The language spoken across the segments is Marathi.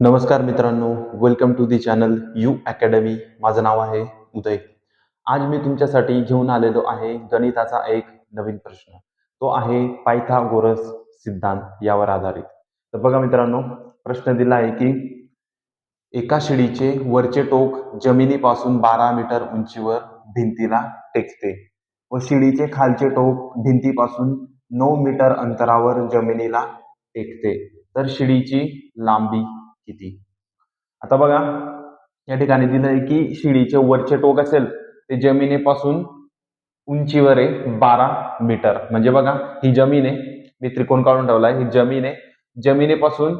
नमस्कार मित्रांनो welcome to the channel U academy माझं नाव आहे उदय. आज मी तुमच्यासाठी घेऊन आलेलो आहे गणिताचा एक नवीन प्रश्न. तो आहे पायथागोरस सिद्धांत यावर आधारित. तर बघा मित्रांनो प्रश्न दिला आहे की एका शिडीचे वरचे टोक जमिनीपासून बारा मीटर उंचीवर भिंतीला टेकते व शिडीचे खालचे टोक भिंतीपासून नऊ मीटर अंतरावर जमिनीला टेकते. तर शिडीची लांबी किती? आता बघा या ठिकाणी दिलंय की शिडीचे वरचे टोक असेल ते जमिनीपासून उंचीवर आहे बारा मीटर. म्हणजे बघा ही जमीन आहे मी त्रिकोण काढून ठेवलाय ही जमीन आहे. जमिनीपासून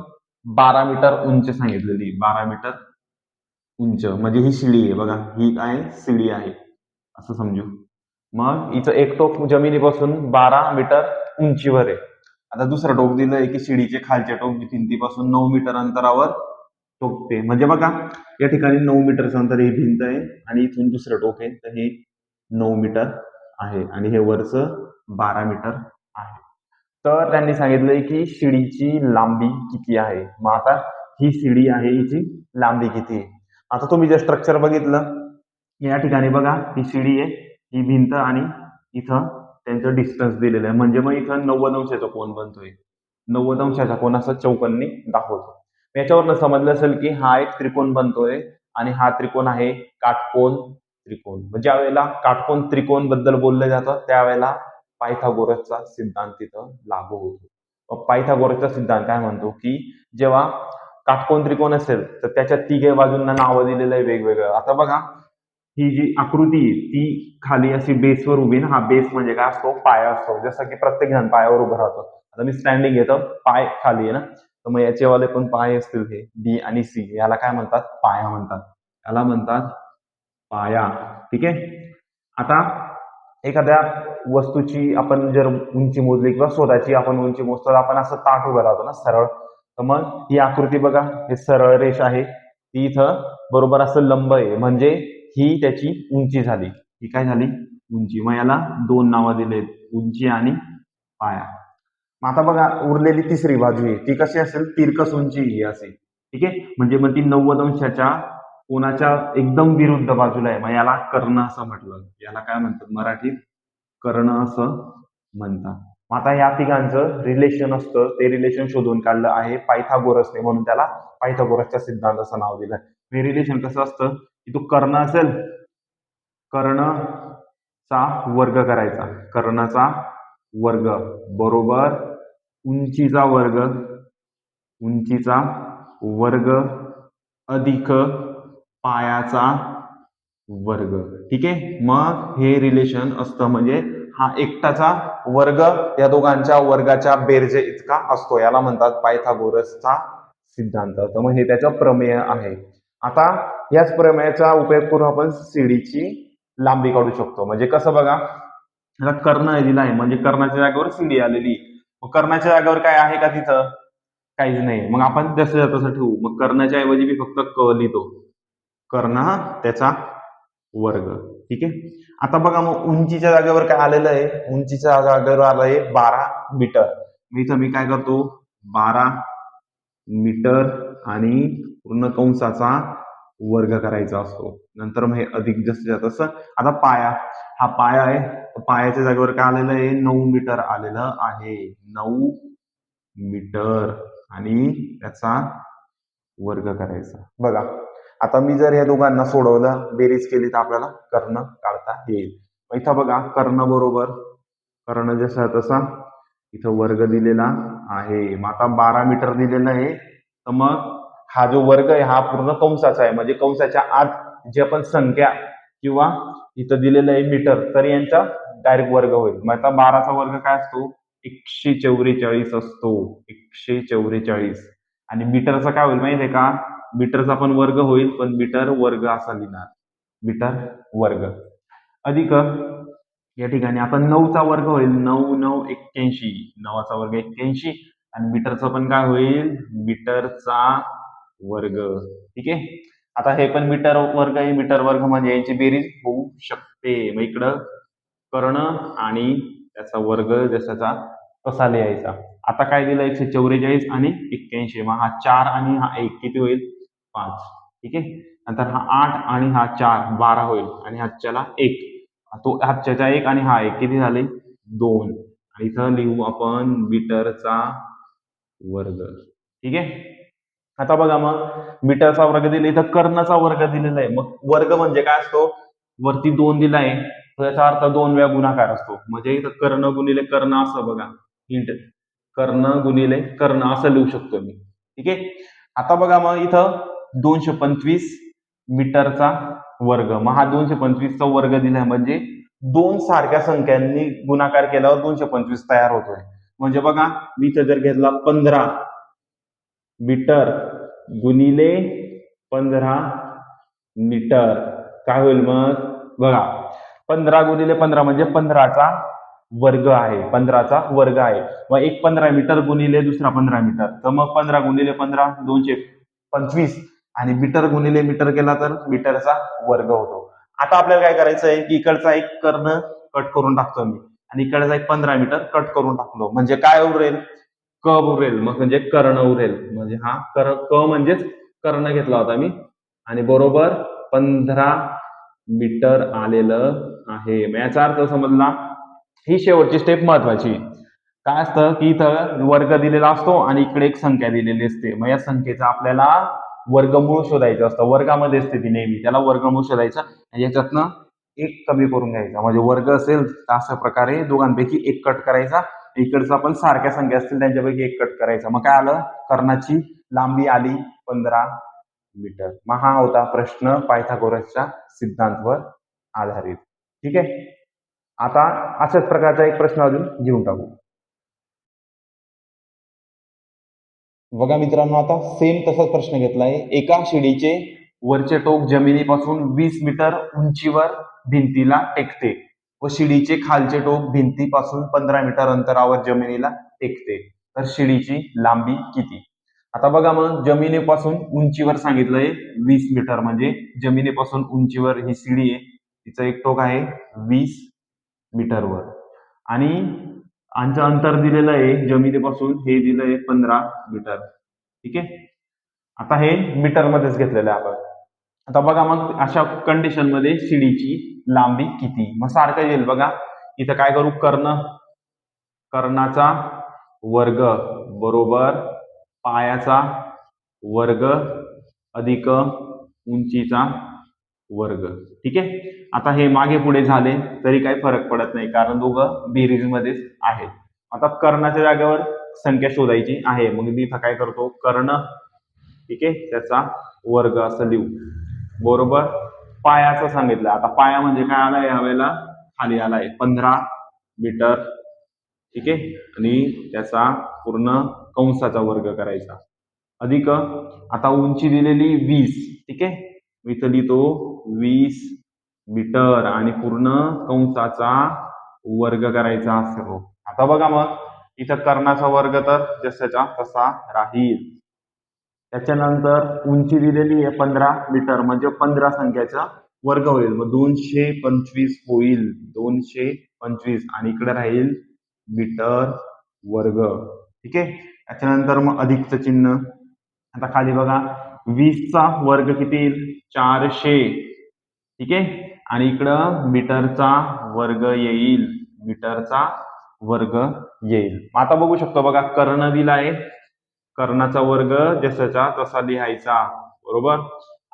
बारा मीटर उंच सांगितलेली बारा मीटर उंच. म्हणजे ही शिडी आहे बघा ही काय शिडी आहे असं समजू. मग हिचं एक टोक जमिनीपासून बारा मीटर उंचीवर आहे. आता दुसरं टोक दिलंय की शिडीचे खालचे टोक भिंतीपासून नऊ मीटर अंतरावर टोकते. म्हणजे बघा या ठिकाणी नऊ मीटरचं अंतर ही भिंत आहे आणि इथून दुसरं टोक आहे. तर हे नऊ मीटर आहे आणि हे वरचं बारा मीटर आहे. तर त्यांनी सांगितलंय की शिडीची लांबी किती आहे? मग आता ही शिडी आहे हिची लांबी किती आहे? आता तुम्ही जे स्ट्रक्चर बघितलं या ठिकाणी बघा ही शिडी आहे ही भिंत आणि इथं त्यांचं डिस्टन्स दिलेलं आहे. म्हणजे मग इथं नव्वद अंशाचा कोण बनतोय? नव्वद अंशाचा कोण? असा चौकांनी दाखवतो. याच्यावरनं समजलं असेल की हा एक त्रिकोण बनतोय आणि हा त्रिकोण आहे काटकोन त्रिकोण. ज्या वेळेला काटकोन त्रिकोणबद्दल बोललं जातं त्यावेळेला पायथागोरसचा सिद्धांत तिथं लागू होतो. पायथागोरसचा सिद्धांत काय म्हणतो की जेव्हा काटकोन त्रिकोण असेल तर त्याच्या तिघे बाजूंना नावं दिलेलं आहे वेगवेगळं. आता बघा ही जी आकृती आहे ती खाली अशी बेसवर उभी ना हा बेस म्हणजे काय असतो? पाया असतो. जसं की प्रत्येक जण पायावर उभं राहतो. आता मी स्टँडिंग घेतो. पाय खाली आहे ना. तर मग याचेवाले पण पाय असतील हे. बी आणि सी याला काय म्हणतात? पाया म्हणतात. याला म्हणतात पाया. ठीक आहे? आता एखाद्या वस्तूची आपण जर उंची मोजली किंवा स्वतःची आपण उंची मोजतो तर आपण असं ताट उभं राहतो ना सरळ. तर मग ही आकृती बघा. हे सरळ रेष आहे. ती इथं बरोबर असं लंब आहे. म्हणजे ही त्याची उंची झाली. ही काय झाली? उंची. मग याला दोन नावं दिलेत. उंची आणि पाया. मग आता बघा उरलेली तिसरी बाजू आहे. ती कशी असेल? तिरकस उंची ही असेल. ठीक आहे? म्हणजे मग ती नव्वद अंशाच्या कोणाच्या एकदम विरुद्ध बाजूला आहे. मग याला कर्ण असं म्हटलं. याला काय म्हणतात? मराठीत कर्ण असं म्हणतात. मग आता या तिघांचं रिलेशन असतं. ते रिलेशन शोधून काढलं आहे. पायथागोरसने म्हणून त्याला पायथागोरसचा सिद्धांत असं नाव दिलं हे रिलेशन कसं असतं? तो कर्ण असेल कर्णचा वर्ग करायचा. कर्णाचा वर्ग. बरोबर? उंचीचा वर्ग. उंचीचा वर्ग अधिक पायाचा वर्ग. ठीक आहे? मग हे रिलेशन असतं म्हणजे हा एकटाचा वर्ग या दोघांच्या वर्गाच्या बेरजे इतका असतो. याला म्हणतात पायथागोरसचा सिद्धांत. तर मग हे त्याचं प्रमेय आहे. आता याच प्रमेयाचा उपयोग करून आपण सीडीची लांबी काढू शकतो. म्हणजे कसं बघा ह्याला कर्ण दिला आहे म्हणजे कर्णाच्या जागेवर सीडी आलेली. मग कर्णाच्या जागेवर काय आहे का तिथं? काहीच नाही. मग आपण जसं तसं ठेवू. मग कर्णाच्या ऐवजी मी फक्त क लिहितो. कर्ण हा त्याचा वर्ग. ठीक आहे? आता बघा मग उंचीच्या जागेवर काय आलेलं आहे? उंचीच्या जागेवर आलं आहे बारा मीटर. मी इथं मी काय करतो? बारा मीटर आणि पूर्ण कंसाचा वर्ग करायचा असतो. नंतर मग हे अधिक जसं तसं आता पाया. हा पाया आहे. पायाच्या जागेवर काय आलेलं आहे? नऊ मीटर आलेलं आहे. नऊ मीटर. आणि त्याचा वर्ग करायचा. बघा. आता मी जर या दोघांना सोडवलं बेरीज केली तर आपल्याला कर्ण काढता येईल. इथं बघा कर्ण बरोबर. कर्ण जसा तसा इथं वर्ग दिलेला आहे. मग आता बारा मीटर दिलेला आहे. तर मग हा जो वर्ग आहे हा पूर्ण कंसाचा आहे. म्हणजे कंसाच्या आत जी आपण संख्या किंवा इथं दिलेलं आहे मीटर तर यांचा डायरेक्ट वर्ग होईल. मग आता बाराचा वर्ग काय असतो? एकशे चौवेचाळीस असतो. एकशे चौवेचाळीस. आणि मीटरचा काय होईल माहिती आहे का? मीटरचा पण वर्ग होईल पण मीटर वर्ग असा लिहिणार. मीटर वर्ग. अधिक या ठिकाणी आता नऊचा वर्ग होईल. नऊ नऊ एक्क्याऐंशी. नवाचा वर्ग एक्क्याऐंशी. आणि मीटरचा पण काय होईल? मीटरचा वर्ग. ठीक आहे? आता हे पण मीटर वर्ग आहे. मीटर वर्ग म्हणजे यांची बेरीज होऊ शकते. मग इकडं कर्ण आणि त्याचा वर्ग जसाचा कसा लिहायचा. आता काय दिलं? एकशे चौवेचाळीस आणि एक्क्याऐंशी. मग हा चार आणि हा एक किती होईल? पाच. ठीक आहे? नंतर हा आठ आणि हा चार बारा होईल. आणि हातच्याला एक. तो हातच्याचा एक आणि हा एक किती झाले? दोन. आणि इथं लिहू आपण मीटरचा वर्ग. ठीक आहे? आता बघा मग मीटरचा वर्ग दिला इथं कर्णचा वर्ग दिलेला आहे. मग वर्ग म्हणजे काय असतो? वरती दोन दिला आहे. तर याचा अर्थ दोन वेळा गुणाकार असतो. म्हणजे इथं कर्ण गुणिले कर्ण असं बघा. हिंट कर्ण गुणिले कर्ण असं लिहू शकतो मी. ठीक आहे? आता बघा मग इथं दोनशे पंचवीस मीटरचा वर्ग. मग हा दोनशे पंचवीसचा वर्ग दिलाय. म्हणजे दोन सारख्या संख्यांनी गुणाकार केल्यावर दोनशे पंचवीस तयार होतोय. म्हणजे बघा मी इथं जर घेतला पंधरा मीटर गुणिले पंधरा मीटर. काय होईल मग? बघा पंधरा गुणिले पंधरा म्हणजे पंधराचा वर्ग आहे. पंधराचा वर्ग आहे. मग एक पंधरा मीटर गुणिले दुसरा पंधरा मीटर. तर मग पंधरा गुणिले पंधरा दोनशे पंचवीस. आणि मीटर गुणिले मीटर केला तर मीटरचा वर्ग होतो. आता आपल्याला काय करायचं आहे की इकडचा एक कर्ण कट करून टाकतो मी. आणि इकडचा एक पंधरा मीटर कट करून टाकलो. म्हणजे काय उरेल क उरेल मग म्हणजे कर्ण उरेल. म्हणजे हा कर क म्हणजेच कर्ण घेतला होता मी. आणि बरोबर पंधरा मीटर आलेलं आहे. मग याचा अर्थ समजला ही शेवटची स्टेप महत्वाची. काय असतं? की इथं वर्ग दिलेला असतो आणि इकडे एक संख्या दिलेली असते. मग या संख्येचा आपल्याला वर्गमूळ शोधायचं असतं. वर्गामध्ये असते ती नेहमी. त्याला वर्गमूळ शोधायचं आणि याच्यातनं एक कमी करून घ्यायचा. म्हणजे वर्ग असेल तर अशा प्रकारे दोघांपैकी एक कट करायचा. इकडचं पण सारख्या संख्या असतील त्यांच्यापैकी एक कट करायचा. मग काय आलं? कर्णाची लांबी आली पंधरा मीटर. मग हा होता प्रश्न पायथागोरसच्या सिद्धांतवर आधारित. ठीक आहे? आता अशाच प्रकारचा एक प्रश्न अजून घेऊन टाकू. बघा मित्रांनो आता सेम तसाच प्रश्न घेतलाय. एका शिडीचे वरचे टोक जमिनीपासून वीस मीटर उंचीवर भिंतीला टेकते. व शिडीचे खालचे टोक भिंतीपासून पंधरा मीटर अंतरावर जमिनीला टेकते. तर शिडीची लांबी किती? आता बघा मग जमिनीपासून उंचीवर सांगितलंय वीस मीटर. म्हणजे जमिनीपासून उंचीवर ही शिडी आहे. तिचं एक टोक आहे वीस मीटरवर. आणि आमचं अंतर दिलेलं आहे जमिनीपासून हे दिलं आहे पंधरा मीटर. ठीक आहे? आता हे मीटरमध्येच घेतलेलं आहे आपण. आता बघा मग अशा कंडिशनमध्ये शिडीची लांबी किती? मग सारखं येईल बघा. इथं काय करू? कर्ण. कर्णाचा वर्ग बरोबर पायाचा वर्ग अधिक उंचीचा वर्ग. ठीक आहे? आता हे मागे पुढे झाले तरी काही फरक पडत नाही कारण दोघं बेरीज मध्येच आहेत. आता कर्णाच्या जागेवर संख्या शोधायची आहे. मग मी इथं काय करतो? कर्ण. ठीक आहे? त्याचा वर्ग असं लिहू. बरोबर? पायाचं सांगितलं. आता पाया म्हणजे काय आलाय यावेळेला खाली आलाय. पंधरा मीटर. ठीक आहे? आणि त्याचा पूर्ण कंसाचा वर्ग करायचा. अधिक आता उंची दिलेली वीस. ठीक आहे? मी इथं लिहितो वीस मीटर. आणि पूर्ण कंसाचा वर्ग करायचा असतो आता बघा मग. इथं कर्णाचा वर्ग तर जसाचा तसा राहील. त्याच्यानंतर उंची दिलेली आहे पंधरा मीटर म्हणजे पंधरा संख्याचा वर्ग होईल. मग दोनशे पंचवीस होईल. दोनशे पंचवीस. आणि इकडे राहील मीटर वर्ग. ठीक आहे? त्याच्यानंतर मग अधिकचं चिन्ह. आता खाली बघा. वीसचा वर्ग किती येईल? चारशे. ठीक आहे? आणि इकडं मीटरचा वर्ग येईल. मीटरचा वर्ग येईल. मग आता बघू शकतो बघा. कर्ण दिलाय कर्णाचा वर्ग जसाचा तसा लिहायचा. बरोबर?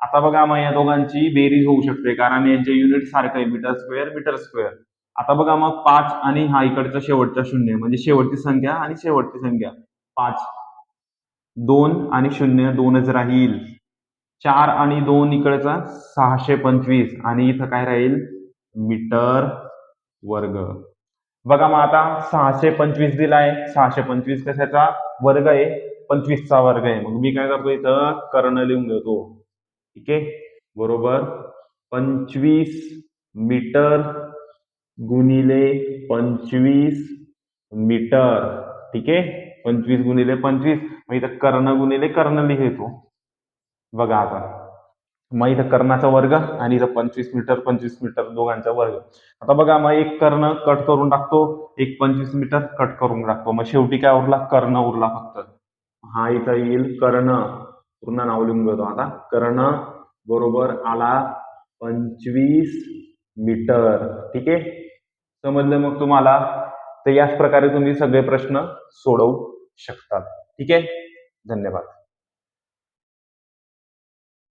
आता बघा मग या दोघांची बेरीज होऊ शकते कारण यांचे युनिट सारखं आहे मीटर स्क्वेअर मीटर स्क्वेअर आता बघा मग पाच आणि हा इकडचा शेवटचा शून्य म्हणजे शेवटची संख्या आणि शेवटची संख्या. पाच. दोन आणि शून्य दोनच राहील. चार आणि दोन इकडचा सहाशे पंचवीस आणि इथं काय राहील? मीटर वर्ग. बघा मग आता सहाशे पंचवीस दिलाय. सहाशे पंचवीस कशाचा? वर्ग आहे. पंचवीसचा वर्ग आहे. मग मी काय करतो इथं? कर्ण लिहून घेतो ठीक आहे? बरोबर? पंचवीस मीटर गुणिले पंचवीस मीटर. ठीक आहे? पंचवीस गुणिले पंचवीस. मग इथं कर्ण गुणिले कर्ण लिहितो. बघा आता. मग इथं कर्णाचा वर्ग आणि इथं पंचवीस मीटर पंचवीस मीटर दोघांचा वर्ग. आता बघा मग एक कर्ण कट करून टाकतो. एक पंचवीस मीटर कट करून टाकतो. मग शेवटी काय उरला? कर्ण उरला फक्त. हा इथं येईल कर्ण पूर्ण नाव लिहून घेतो आता. कर्ण बरोबर आला पंचवीस मीटर. ठीक आहे? समजलं मग तुम्हाला? तर याच प्रकारे तुम्ही सगळे प्रश्न सोडवू शकतात ठीक आहे? धन्यवाद.